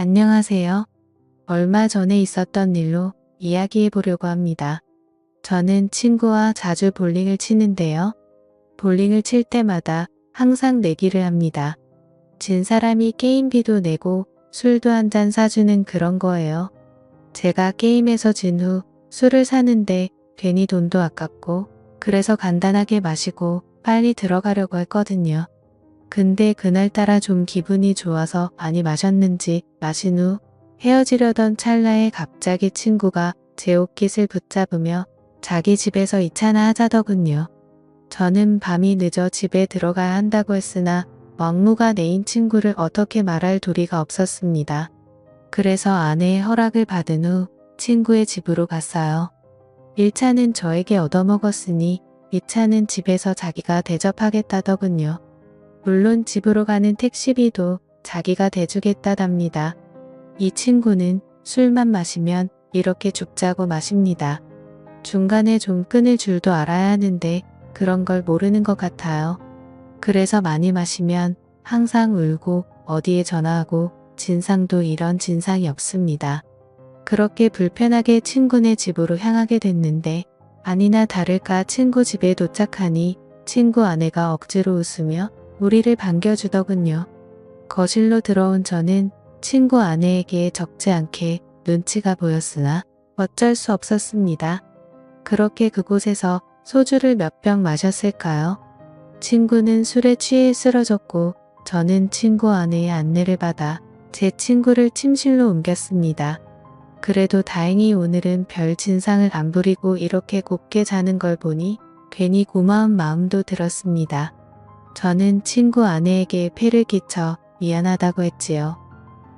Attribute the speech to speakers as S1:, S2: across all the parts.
S1: 안녕하세요. 얼마 전에 있었던 일로 이야기해 보려고 합니다. 저는 친구와 자주 볼링을 치는데요. 볼링을 칠 때마다 항상 내기를 합니다. 진 사람이 게임비도 내고 술도 한 잔 사주는 그런 거예요. 제가 게임에서 진 후 술을 사는데 괜히 돈도 아깝고 그래서 간단하게 마시고 빨리 들어가려고 했거든요. 근데 그날따라 좀 기분이 좋아서 많이 마셨는지 마신 후 헤어지려던 찰나에 갑자기 친구가 제 옷깃을 붙잡으며 자기 집에서 2차나 하자더군요. 저는 밤이 늦어 집에 들어가야 한다고 했으나 막무가 내인 친구를 어떻게 말할 도리가 없었습니다. 그래서 아내의 허락을 받은 후 친구의 집으로 갔어요. 1차는 저에게 얻어먹었으니 2차는 집에서 자기가 대접하겠다더군요. 물론 집으로 가는 택시비도 자기가 대주겠다답니다. 이 친구는 술만 마시면 이렇게 죽자고 마십니다. 중간에 좀 끊을 줄도 알아야 하는데 그런 걸 모르는 것 같아요. 그래서 많이 마시면 항상 울고 어디에 전화하고 진상도 이런 진상이 없습니다. 그렇게 불편하게 친구네 집으로 향하게 됐는데 아니나 다를까 친구 집에 도착하니 친구 아내가 억지로 웃으며 우리를 반겨주더군요. 거실로 들어온 저는 친구 아내에게 적지 않게 눈치가 보였으나 어쩔 수 없었습니다. 그렇게 그곳에서 소주를 몇 병 마셨을까요? 친구는 술에 취해 쓰러졌고 저는 친구 아내의 안내를 받아 제 친구를 침실로 옮겼습니다. 그래도 다행히 오늘은 별 진상을 안 부리고 이렇게 곱게 자는 걸 보니 괜히 고마운 마음도 들었습니다. 저는 친구 아내에게 폐를 끼쳐 미안하다고 했지요.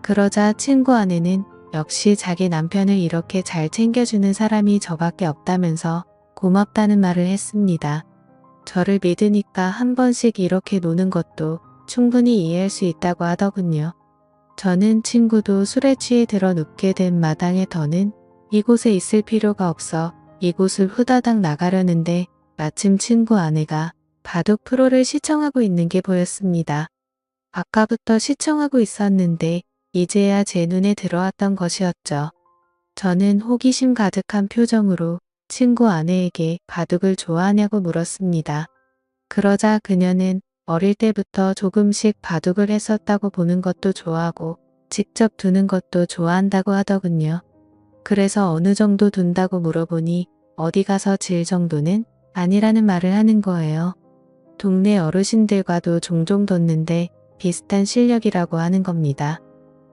S1: 그러자 친구 아내는 역시 자기 남편을 이렇게 잘 챙겨주는 사람이 저밖에 없다면서 고맙다는 말을 했습니다. 저를 믿으니까 한 번씩 이렇게 노는 것도 충분히 이해할 수 있다고 하더군요. 저는 친구도 술에 취해 들어 눕게 된 마당에 더는 이곳에 있을 필요가 없어 이곳을 후다닥 나가려는데 마침 친구 아내가 바둑 프로를 시청하고 있는 게 보였습니다. 아까부터 시청하고 있었는데 이제야 제 눈에 들어왔던 것이었죠. 저는 호기심 가득한 표정으로 친구 아내에게 바둑을 좋아하냐고 물었습니다. 그러자 그녀는 어릴 때부터 조금씩 바둑을 했었다고 보는 것도 좋아하고 직접 두는 것도 좋아한다고 하더군요. 그래서 어느 정도 둔다고 물어보니 어디 가서 질 정도는 아니라는 말을 하는 거예요. 동네 어르신들과도 종종 뒀는데 비슷한 실력이라고 하는 겁니다.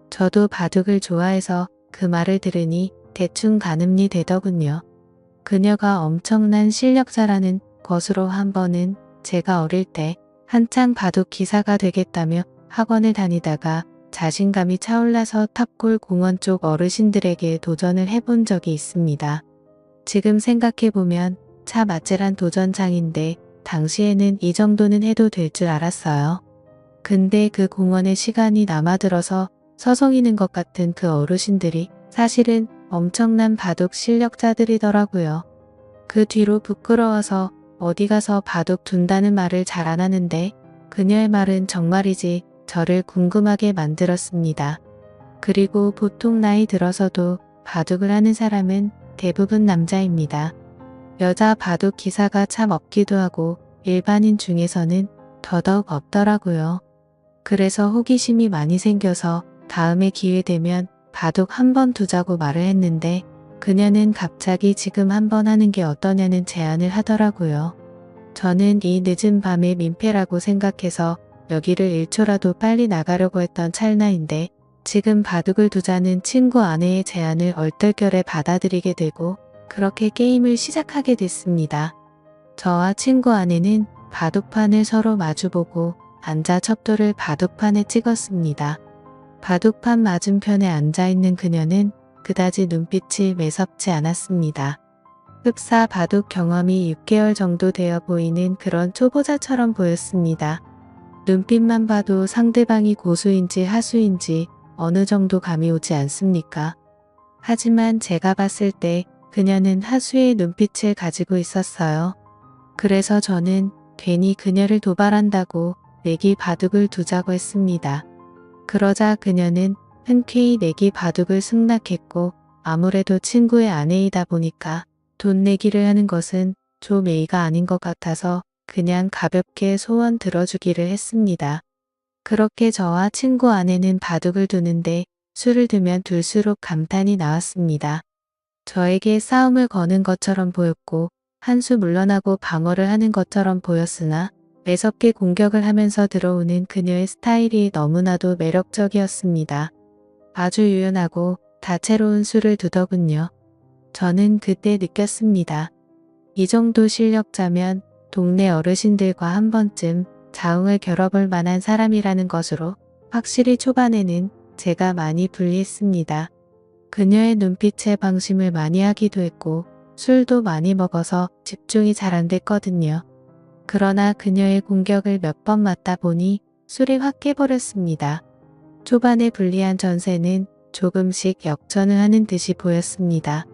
S1: 저도 바둑을 좋아해서 그 말을 들으니 대충 가늠이 되더군요. 그녀가 엄청난 실력자라는 것으로 한 번은 제가 어릴 때 한창 바둑 기사가 되겠다며 학원을 다니다가 자신감이 차올라서 탑골 공원 쪽 어르신들에게 도전을 해본 적이 있습니다. 지금 생각해보면 참 아찔한 도전장인데 당시에는 이 정도는 해도 될 줄 알았어요. 근데 그 공원에 시간이 남아들어서 서성이는 것 같은 그 어르신들이 사실은 엄청난 바둑 실력자들이더라고요. 그 뒤로 부끄러워서 어디 가서 바둑 둔다는 말을 잘 안 하는데 그녀의 말은 정말이지 저를 궁금하게 만들었습니다. 그리고 보통 나이 들어서도 바둑을 하는 사람은 대부분 남자입니다. 여자 바둑 기사가 참 없기도 하고 일반인 중에서는 더더욱 없더라고요. 그래서 호기심이 많이 생겨서 다음에 기회 되면 바둑 한 번 두자고 말을 했는데 그녀는 갑자기 지금 한 번 하는 게 어떠냐는 제안을 하더라고요. 저는 이 늦은 밤에 민폐라고 생각해서 여기를 1초라도 빨리 나가려고 했던 찰나인데 지금 바둑을 두자는 친구 아내의 제안을 얼떨결에 받아들이게 되고 그렇게 게임을 시작하게 됐습니다. 저와 친구 아내는 바둑판을 서로 마주보고 앉아 첩도를 바둑판에 찍었습니다. 바둑판 맞은편에 앉아있는 그녀는 그다지 눈빛이 매섭지 않았습니다. 흡사 바둑 경험이 6개월 정도 되어 보이는 그런 초보자처럼 보였습니다. 눈빛만 봐도 상대방이 고수인지 하수인지 어느 정도 감이 오지 않습니까? 하지만 제가 봤을 때 그녀는 하수의 눈빛을 가지고 있었어요. 그래서 저는 괜히 그녀를 도발한다고 내기 바둑을 두자고 했습니다. 그러자 그녀는 흔쾌히 내기 바둑을 승낙했고 아무래도 친구의 아내이다 보니까 돈 내기를 하는 것은 좀 예의가 아닌 것 같아서 그냥 가볍게 소원 들어주기를 했습니다. 그렇게 저와 친구 아내는 바둑을 두는데 술을 두면 둘수록 감탄이 나왔습니다. 저에게 싸움을 거는 것처럼 보였고 한 수 물러나고 방어를 하는 것처럼 보였으나 매섭게 공격을 하면서 들어오는 그녀의 스타일이 너무나도 매력적이었습니다. 아주 유연하고 다채로운 수를 두더군요. 저는 그때 느꼈습니다. 이 정도 실력자면 동네 어르신들과 한 번쯤 자웅을 겨뤄볼 만한 사람이라는 것으로 확실히 초반에는 제가 많이 불리했습니다. 그녀의 눈빛에 방심을 많이 하기도 했고 술도 많이 먹어서 집중이 잘 안 됐거든요. 그러나 그녀의 공격을 몇 번 맞다 보니 술이 확 깨버렸습니다. 초반에 불리한 전세는 조금씩 역전을 하는 듯이 보였습니다.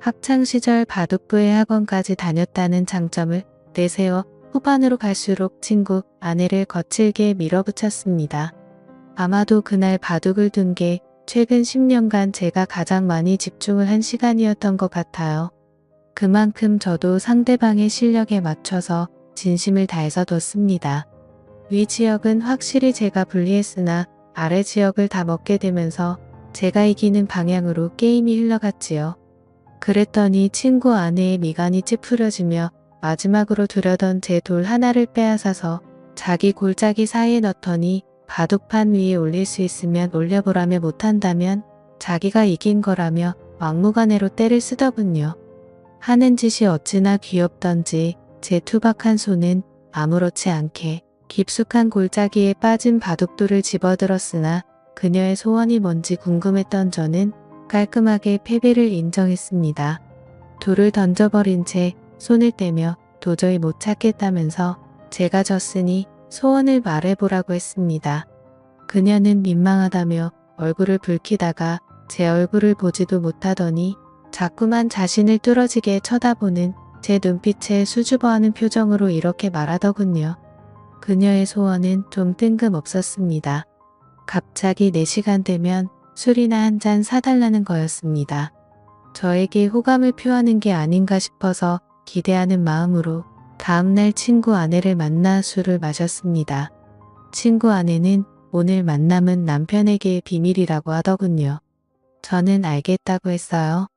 S1: 학창시절 바둑부의 학원까지 다녔다는 장점을 내세워 후반으로 갈수록 친구, 아내를 거칠게 밀어붙였습니다. 아마도 그날 바둑을 둔 게 최근 10년간 제가 가장 많이 집중을 한 시간이었던 것 같아요. 그만큼 저도 상대방의 실력에 맞춰서 진심을 다해서 뒀습니다. 위 지역은 확실히 제가 불리했으나 아래 지역을 다 먹게 되면서 제가 이기는 방향으로 게임이 흘러갔지요. 그랬더니 친구 아내의 미간이 찌푸려지며 마지막으로 두려던 제 돌 하나를 빼앗아서 자기 골짜기 사이에 넣더니 바둑판 위에 올릴 수 있으면 올려보라며 못한다면 자기가 이긴 거라며 막무가내로 때를 쓰더군요. 하는 짓이 어찌나 귀엽던지 제 투박한 손은 아무렇지 않게 깊숙한 골짜기에 빠진 바둑돌을 집어들었으나 그녀의 소원이 뭔지 궁금했던 저는 깔끔하게 패배를 인정했습니다. 돌을 던져버린 채 손을 떼며 도저히 못 찾겠다면서 제가 졌으니 소원을 말해보라고 했습니다. 그녀는 민망하다며 얼굴을 붉히다가 제 얼굴을 보지도 못하더니 자꾸만 자신을 뚫어지게 쳐다보는 제 눈빛에 수줍어하는 표정으로 이렇게 말하더군요. 그녀의 소원은 좀 뜬금없었습니다. 갑자기 4시간 되면 술이나 한 잔 사달라는 거였습니다. 저에게 호감을 표하는 게 아닌가 싶어서 기대하는 마음으로 다음날 친구 아내를 만나 술을 마셨습니다. 친구 아내는 오늘 만남은 남편에게 비밀이라고 하더군요. 저는 알겠다고 했어요.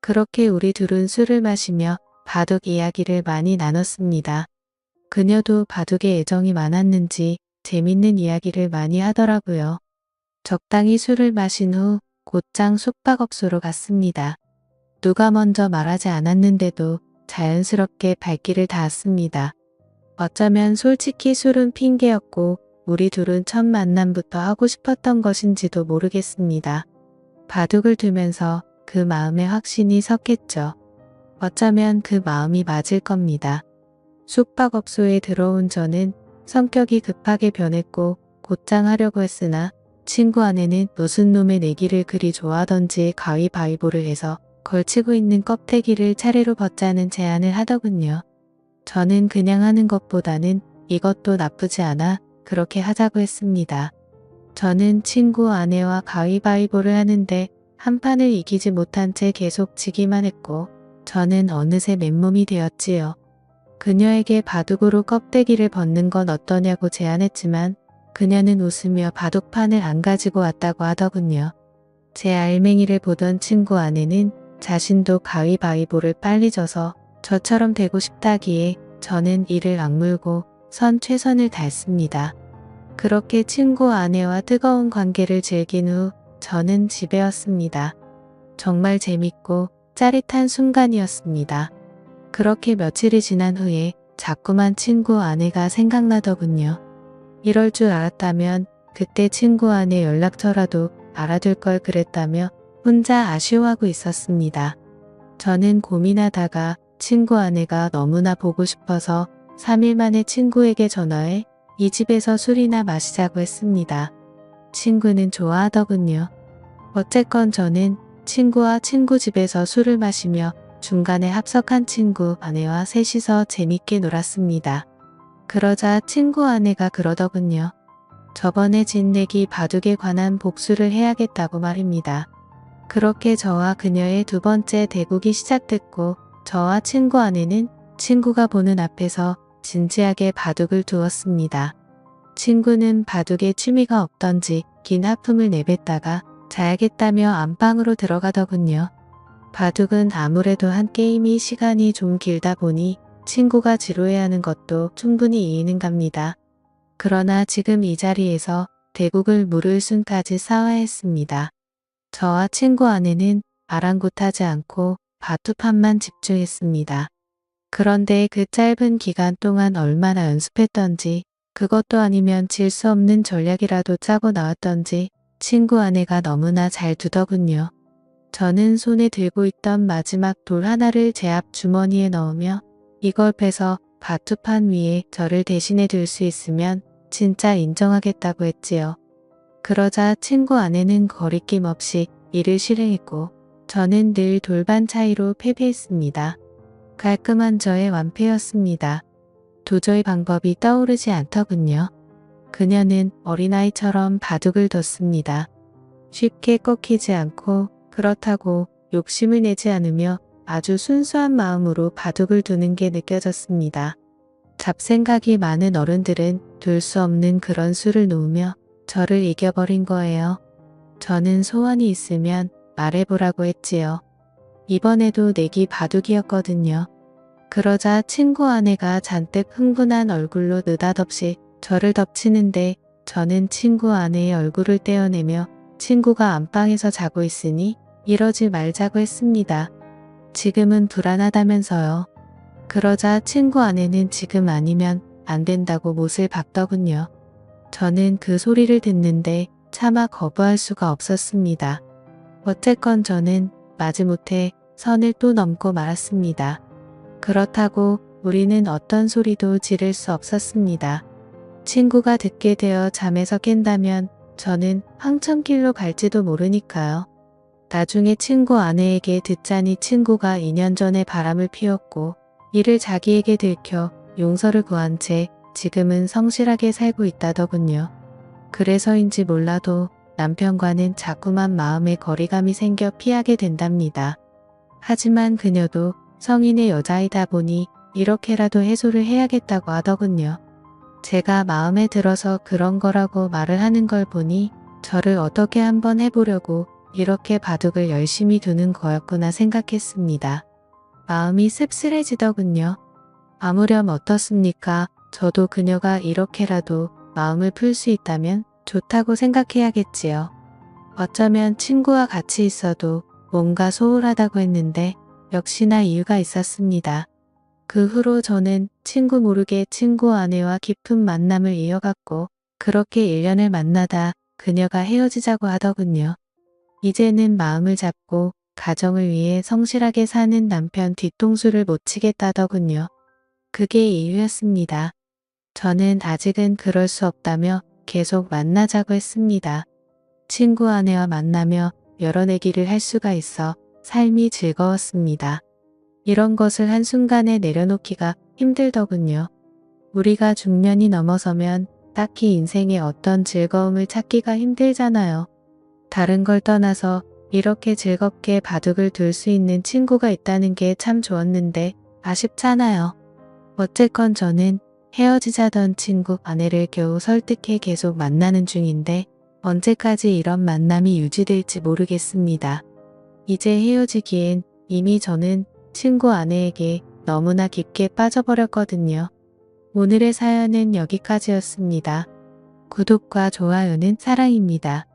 S1: 그렇게 우리 둘은 술을 마시며 바둑 이야기를 많이 나눴습니다. 그녀도 바둑에 애정이 많았는지 재밌는 이야기를 많이 하더라고요. 적당히 술을 마신 후 곧장 숙박업소로 갔습니다. 누가 먼저 말하지 않았는데도 자연스럽게 발길을 닿았습니다. 어쩌면 솔직히 술은 핑계였고 우리 둘은 첫 만남부터 하고 싶었던 것인지도 모르겠습니다. 바둑을 두면서 그 마음에 확신이 섰겠죠. 어쩌면 그 마음이 맞을 겁니다. 숙박업소에 들어온 저는 성격이 급하게 변했고 곧장 하려고 했으나 친구 아내는 무슨 놈의 내기를 그리 좋아하던지 가위바위보를 해서 걸치고 있는 껍데기를 차례로 벗자는 제안을 하더군요. 저는 그냥 하는 것보다는 이것도 나쁘지 않아 그렇게 하자고 했습니다. 저는 친구 아내와 가위바위보를 하는데 한 판을 이기지 못한 채 계속 지기만 했고 저는 어느새 맨몸이 되었지요. 그녀에게 바둑으로 껍데기를 벗는 건 어떠냐고 제안했지만 그녀는 웃으며 바둑판을 안 가지고 왔다고 하더군요. 제 알맹이를 보던 친구 아내는 자신도 가위바위보를 빨리 져서 저처럼 되고 싶다기에 저는 이를 악물고 선 최선을 다했습니다. 그렇게 친구 아내와 뜨거운 관계를 즐긴 후 저는 집에 왔습니다. 정말 재밌고 짜릿한 순간이었습니다. 그렇게 며칠이 지난 후에 자꾸만 친구 아내가 생각나더군요. 이럴 줄 알았다면 그때 친구 아내 연락처라도 알아둘 걸 그랬다며 혼자 아쉬워하고 있었습니다. 저는 고민하다가 친구 아내가 너무나 보고 싶어서 3일 만에 친구에게 전화해 이 집에서 술이나 마시자고 했습니다. 친구는 좋아하더군요. 어쨌건 저는 친구와 친구 집에서 술을 마시며 중간에 합석한 친구 아내와 셋이서 재밌게 놀았습니다. 그러자 친구 아내가 그러더군요. 저번에 진 내기 바둑에 관한 복수를 해야겠다고 말입니다. 그렇게 저와 그녀의 두 번째 대국이 시작됐고 저와 친구 아내는 친구가 보는 앞에서 진지하게 바둑을 두었습니다. 친구는 바둑에 취미가 없던지 긴 하품을 내뱉다가 자야겠다며 안방으로 들어가더군요. 바둑은 아무래도 한 게임이 시간이 좀 길다 보니 친구가 지루해하는 것도 충분히 이해는 갑니다. 그러나 지금 이 자리에서 대국을 물을 순까지 싸워야 했습니다. 저와 친구 아내는 아랑곳하지 않고 바투판만 집중했습니다. 그런데 그 짧은 기간 동안 얼마나 연습했던지 그것도 아니면 질 수 없는 전략이라도 짜고 나왔던지 친구 아내가 너무나 잘 두더군요. 저는 손에 들고 있던 마지막 돌 하나를 제 앞 주머니에 넣으며 이걸 빼서 바투판 위에 저를 대신해 둘 수 있으면 진짜 인정하겠다고 했지요. 그러자 친구 아내는 거리낌 없이 이를 실행했고 저는 늘 돌반 차이로 패배했습니다. 깔끔한 저의 완패였습니다. 도저히 방법이 떠오르지 않더군요. 그녀는 어린아이처럼 바둑을 뒀습니다. 쉽게 꺾이지 않고 그렇다고 욕심을 내지 않으며 아주 순수한 마음으로 바둑을 두는 게 느껴졌습니다. 잡생각이 많은 어른들은 둘 수 없는 그런 수를 놓으며 저를 이겨버린 거예요. 저는 소원이 있으면 말해보라고 했지요. 이번에도 내기 바둑이었거든요. 그러자 친구 아내가 잔뜩 흥분한 얼굴로 느닷없이 저를 덮치는데 저는 친구 아내의 얼굴을 떼어내며 친구가 안방에서 자고 있으니 이러지 말자고 했습니다. 지금은 불안하다면서요. 그러자 친구 아내는 지금 아니면 안 된다고 못을 박더군요. 저는 그 소리를 듣는데 차마 거부할 수가 없었습니다. 어쨌건 저는 마지못해 선을 또 넘고 말았습니다. 그렇다고 우리는 어떤 소리도 지를 수 없었습니다. 친구가 듣게 되어 잠에서 깬다면 저는 황천길로 갈지도 모르니까요. 나중에 친구 아내에게 듣자니 친구가 2년 전에 바람을 피웠고 이를 자기에게 들켜 용서를 구한 채 지금은 성실하게 살고 있다더군요. 그래서인지 몰라도 남편과는 자꾸만 마음의 거리감이 생겨 피하게 된답니다. 하지만 그녀도 성인의 여자이다 보니 이렇게라도 해소를 해야겠다고 하더군요. 제가 마음에 들어서 그런 거라고 말을 하는 걸 보니 저를 어떻게 한번 해보려고 이렇게 바둑을 열심히 두는 거였구나 생각했습니다. 마음이 씁쓸해지더군요. 아무렴 어떻습니까? 저도 그녀가 이렇게라도 마음을 풀 수 있다면 좋다고 생각해야겠지요. 어쩌면 친구와 같이 있어도 뭔가 소홀하다고 했는데 역시나 이유가 있었습니다. 그 후로 저는 친구 모르게 친구 아내와 깊은 만남을 이어갔고 그렇게 1년을 만나다 그녀가 헤어지자고 하더군요. 이제는 마음을 잡고 가정을 위해 성실하게 사는 남편 뒤통수를 못 치겠다더군요. 그게 이유였습니다. 저는 아직은 그럴 수 없다며 계속 만나자고 했습니다. 친구 아내와 만나며 여러 내기를 할 수가 있어 삶이 즐거웠습니다. 이런 것을 한순간에 내려놓기가 힘들더군요. 우리가 중년이 넘어서면 딱히 인생에 어떤 즐거움을 찾기가 힘들잖아요. 다른 걸 떠나서 이렇게 즐겁게 바둑을 둘 수 있는 친구가 있다는 게 참 좋았는데 아쉽잖아요. 어쨌건 저는 헤어지자던 친구 아내를 겨우 설득해 계속 만나는 중인데 언제까지 이런 만남이 유지될지 모르겠습니다. 이제 헤어지기엔 이미 저는 친구 아내에게 너무나 깊게 빠져버렸거든요. 오늘의 사연은 여기까지였습니다. 구독과 좋아요는 사랑입니다.